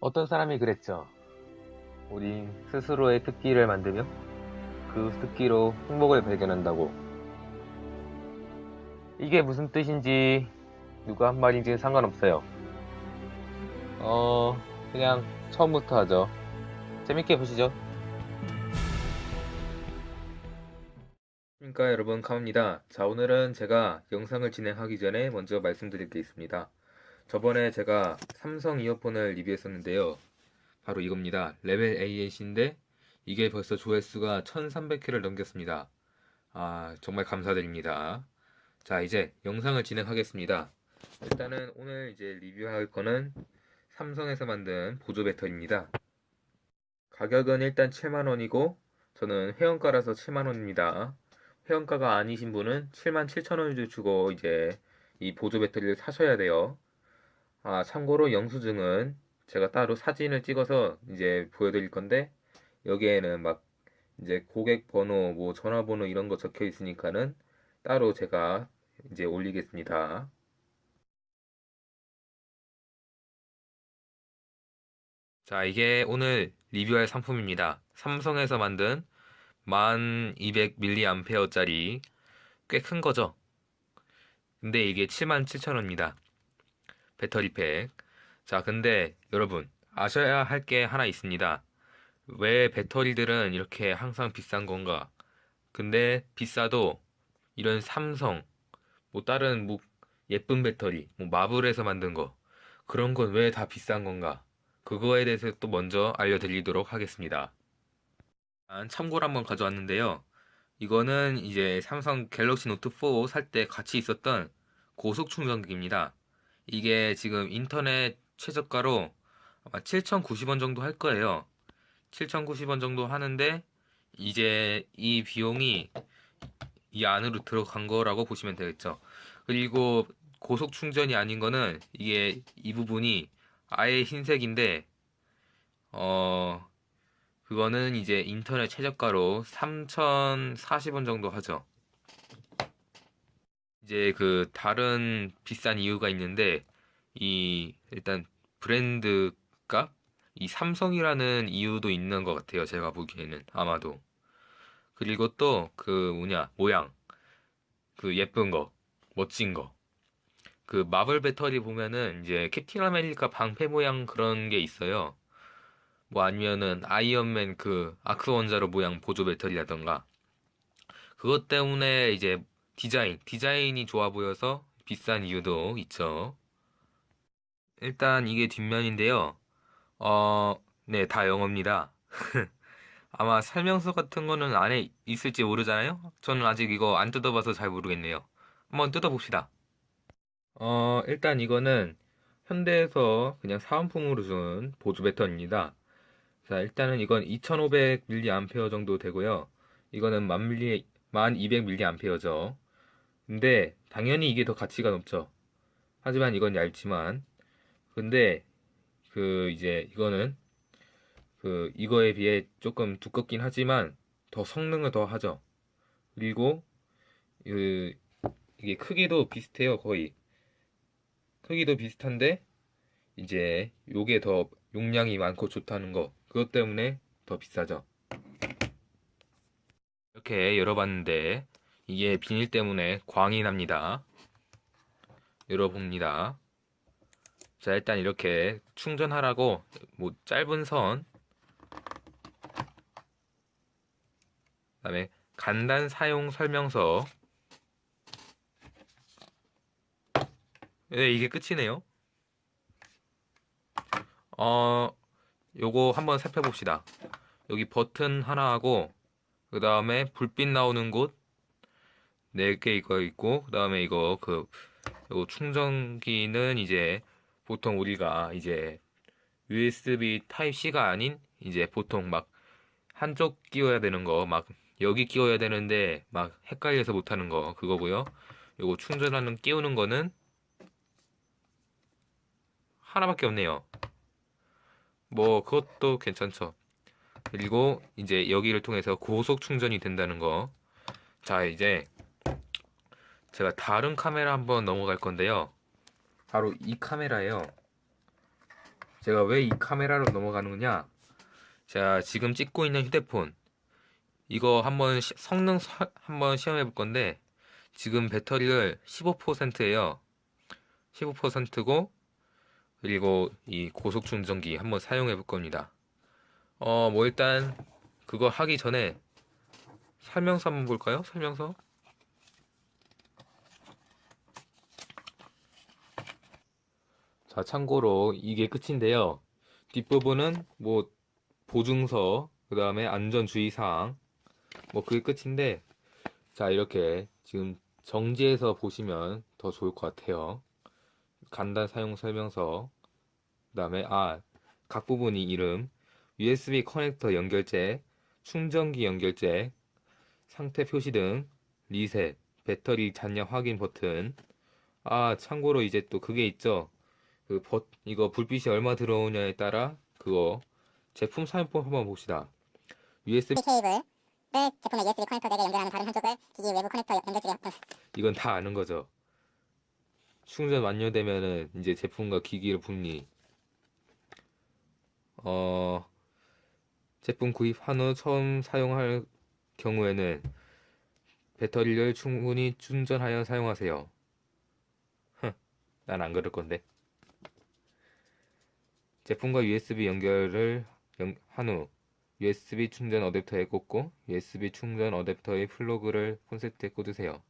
어떤 사람이 그랬죠. 우린 스스로의 특기를 만들며 그 특기로 행복을 발견한다고. 이게 무슨 뜻인지 누가 한 말인지 상관없어요. 어, 그냥 처음부터 하죠. 재밌게 보시죠. 그러니까 여러분 카모입니다. 자 오늘은 제가 영상을 진행하기 전에 먼저 말씀드릴 게 있습니다. 저번에 제가 삼성 이어폰을 리뷰했었는데요. 바로 이겁니다. 레벨 A8인데 이게 벌써 조회수가 1300회를 넘겼습니다. 아 정말 감사드립니다. 자 이제 영상을 진행하겠습니다. 일단은 오늘 이제 리뷰할 거는 삼성에서 만든 보조 배터리입니다. 가격은 일단 7만원이고 저는 회원가라서 7만원입니다. 회원가가 아니신 분은 77,000원을 주고 이제 이 보조 배터리를 사셔야 돼요. 아, 참고로 영수증은 제가 따로 사진을 찍어서 이제 보여드릴 건데 여기에는 막 이제 고객 번호, 뭐 전화번호 이런 거 적혀 있으니까는 따로 제가 이제 올리겠습니다. 자, 이게 오늘 리뷰할 상품입니다. 삼성에서 만든 1200mAh짜리 꽤 큰 거죠. 근데 이게 77,000원입니다. 배터리 팩. 자, 근데 여러분 아셔야 할 게 하나 있습니다. 왜 배터리들은 이렇게 항상 비싼 건가? 근데 비싸도 이런 삼성, 뭐 다른 뭐 예쁜 배터리, 뭐 마블에서 만든 거 그런 건 왜 다 비싼 건가? 그거에 대해서 또 먼저 알려드리도록 하겠습니다. 참고로 한번 가져왔는데요. 이거는 이제 삼성 갤럭시 노트 4 살 때 같이 있었던 고속 충전기입니다. 이게 지금 인터넷 최저가로 아마 7,090원 정도 할 거예요. 7,090원 정도 하는데 이제 이 비용이 이 안으로 들어간 거라고 보시면 되겠죠. 그리고 고속 충전이 아닌 거는 이게 이 부분이 아예 흰색인데 어 그거는 이제 인터넷 최저가로 3,040원 정도 하죠. 이제 그 다른 비싼 이유가 있는데 이 일단 브랜드 값? 이 삼성이라는 이유도 있는 것 같아요. 제가 보기에는 아마도. 그리고 또 그 뭐냐 모양 그 예쁜 거 멋진 거. 그 마블 배터리 보면은 이제 캡틴 아메리카 방패 모양 그런 게 있어요. 뭐 아니면은 아이언맨 그 아크 원자로 모양 보조 배터리라던가 그것 때문에 이제 디자인 디자인이 좋아 보여서 비싼 이유도 있죠. 일단 이게 뒷면인데요. 어, 네, 다 영어입니다. 아마 설명서 같은 거는 안에 있을지 모르잖아요? 저는 아직 이거 안 뜯어봐서 잘 모르겠네요. 한번 뜯어봅시다. 어, 일단 이거는 현대에서 그냥 사은품으로 준 보조 배터리입니다. 자, 일단은 이건 2500mAh 정도 되고요. 이거는 1000mAh, 1200mAh죠. 근데 당연히 이게 더 가치가 높죠. 하지만 이건 얇지만 근데 그 이제 이거는 그 이거에 비해 조금 두껍긴 하지만 더 성능을 더 하죠. 그리고 그 이게 크기도 비슷해요, 거의. 크기도 비슷한데 이제 요게 더 용량이 많고 좋다는 거. 그것 때문에 더 비싸죠. 이렇게 열어봤는데 이게 비닐 때문에 광이 납니다. 열어봅니다. 자, 일단 이렇게 충전하라고 뭐 짧은 선 그다음에 간단 사용 설명서 네, 이게 끝이네요. 어, 요거 한번 살펴봅시다. 여기 버튼 하나 하고 그 다음에 불빛 나오는 곳 네 개 이거 있고 그 다음에 이거 그 요거 충전기는 이제 보통 우리가 이제 USB 타입 C가 아닌 이제 보통 막 한쪽 끼워야 되는 거 막 여기 끼워야 되는데 막 헷갈려서 못 하는 거 그거고요. 요거 충전하는 끼우는 거는 하나밖에 없네요. 뭐 그것도 괜찮죠. 그리고 이제 여기를 통해서 고속 충전이 된다는 거. 자, 이제 제가 다른 카메라 한번 넘어갈 건데요. 바로 이 카메라예요. 제가 왜 이 카메라로 넘어가느냐? 자, 지금 찍고 있는 휴대폰. 이거 한번 시- 성능 서- 한번 시험해 볼 건데, 지금 배터리를 15%예요. 15%고, 그리고 이 고속 충전기 한번 사용해 볼 겁니다. 어, 뭐 일단 그거 하기 전에 설명서 한번 볼까요? 설명서? 자, 참고로 이게 끝인데요. 뒷부분은 뭐 보증서, 그 다음에 안전주의사항, 뭐 그게 끝인데, 자, 이렇게 지금 정지해서 보시면 더 좋을 것 같아요. 간단 사용 설명서, 그 다음에, 아, 각 부분이 이름, USB 커넥터 연결재, 충전기 연결재, 상태 표시 등, 리셋, 배터리 잔량 확인 버튼. 아, 참고로 이제 또 그게 있죠. 그 버, 이거 불빛이 얼마 들어오냐에 따라 그거 제품 사용법 한번 봅시다. USB 케이블을 제품의 USB 커넥터 덱에 연결하는 다른 한쪽을 기기 외부 커넥터 연결지에 이건 다 아는 거죠. 충전 완료되면은 이제 제품과 기기를 분리. 어, 제품 구입한 후 처음 사용할 경우에는 배터리를 충분히 충전하여 사용하세요. 난 안 그럴 건데. 제품과 USB 연결을 한 후 USB 충전 어댑터에 꽂고 USB 충전 어댑터의 플러그를 콘센트에 꽂으세요.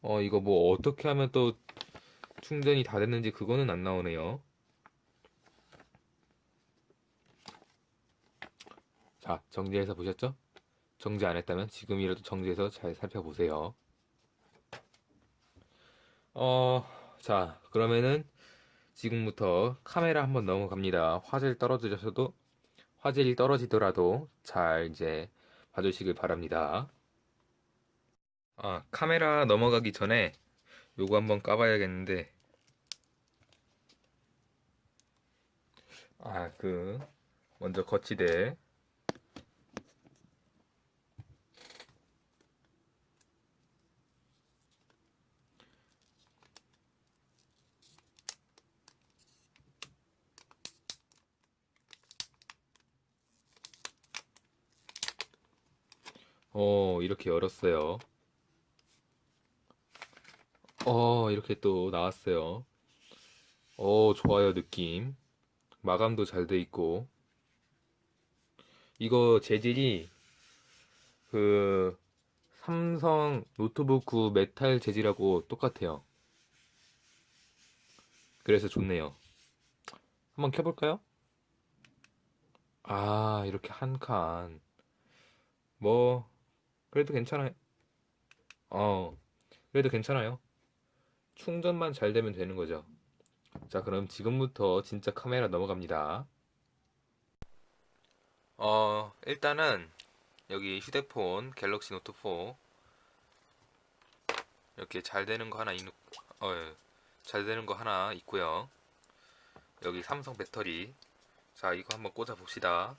어, 이거 뭐 어떻게 하면 또 충전이 다 됐는지 그거는 안 나오네요. 자, 정지해서 보셨죠? 정지 안 했다면 지금이라도 정지해서 잘 살펴보세요. 어, 자, 그러면은 지금부터 카메라 한번 넘어갑니다. 화질 떨어지셔도, 화질이 떨어지더라도 잘 이제 봐주시길 바랍니다. 아, 카메라 넘어가기 전에 요거 한번 까봐야겠는데, 아, 그, 먼저 거치대. 어, 이렇게 열었어요. 어, 이렇게 또 나왔어요. 어, 좋아요, 느낌. 마감도 잘 돼 있고. 이거 재질이 그 삼성 노트북 9 메탈 재질하고 똑같아요. 그래서 좋네요. 한번 켜볼까요? 아, 이렇게 한 칸. 뭐, 그래도 괜찮아요. 어, 그래도 괜찮아요. 충전만 잘 되면 되는 거죠. 자, 그럼 지금부터 진짜 카메라 넘어갑니다. 어, 일단은 여기 휴대폰 갤럭시 노트 4 이렇게 잘 되는 거 하나 있, 어, 예. 잘 되는 거 하나 있고요. 여기 삼성 배터리. 자, 이거 한번 꽂아 봅시다.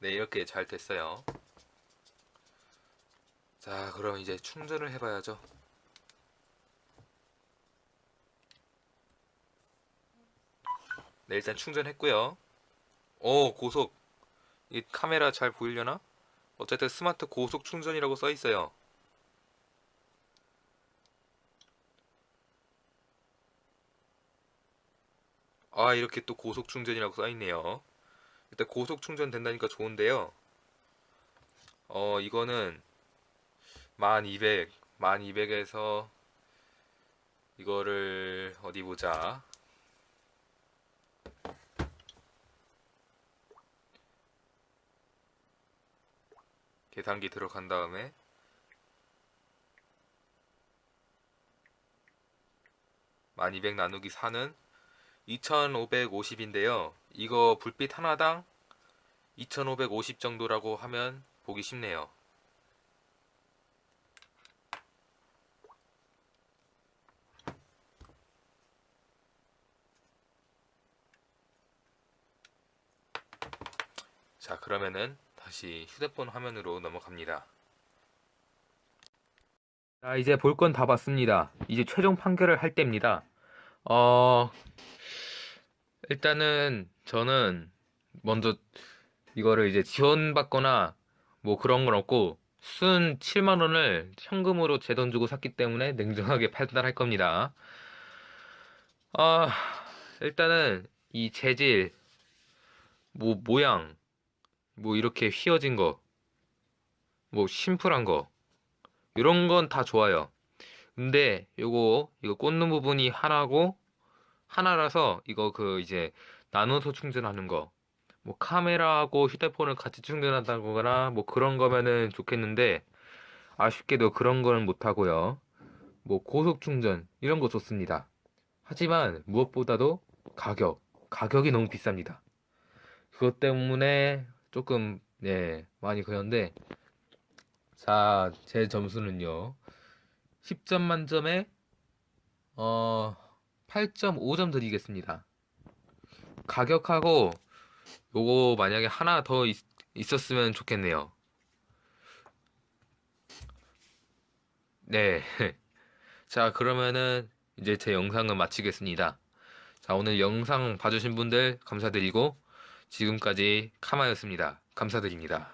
네, 이렇게 잘 됐어요. 자, 그럼 이제 충전을 해봐야죠. 네, 일단 충전했고요. 오, 고속. 이 카메라 잘 보이려나? 어쨌든 스마트 고속 충전이라고 써 있어요. 아, 이렇게 또 고속 충전이라고 써 있네요. 일단 고속 충전 된다니까 좋은데요. 어, 이거는 1200, 1200에서 이거를 어디 보자. 계산기 들어간 다음에 만200 나누기 4는 2550인데요. 이거 불빛 하나당 2550 정도라고 하면 보기 쉽네요. 자, 그러면은 다시 휴대폰 화면으로 넘어갑니다. 자, 이제 볼 건 다 봤습니다. 이제 최종 판결을 할 때입니다. 어, 일단은 저는 먼저 이거를 이제 지원받거나 뭐 그런 건 없고 순 7만 원을 현금으로 제 돈 주고 샀기 때문에 냉정하게 판단할 겁니다. 아, 일단은 이 재질, 뭐 모양, 뭐 이렇게 휘어진 거, 뭐 심플한 거, 이런 건 다 좋아요. 근데 요거 이거 꽂는 부분이 하나고 하나라서 이거 그 이제 나눠서 충전하는 거, 뭐 카메라하고 휴대폰을 같이 충전한다거나 뭐 그런 거면은 좋겠는데 아쉽게도 그런 거는 못 하고요. 뭐 고속 충전 이런 거 좋습니다. 하지만 무엇보다도 가격, 가격이 너무 비쌉니다. 그것 때문에 조금 네 많이 그런데 자, 제 점수는요. 10점 만점에 어 8.5점 드리겠습니다. 가격하고 요거 만약에 하나 더 있, 있었으면 좋겠네요. 네. 자, 그러면은 이제 제 영상은 마치겠습니다. 자, 오늘 영상 봐주신 분들 감사드리고 지금까지 카마였습니다. 감사드립니다.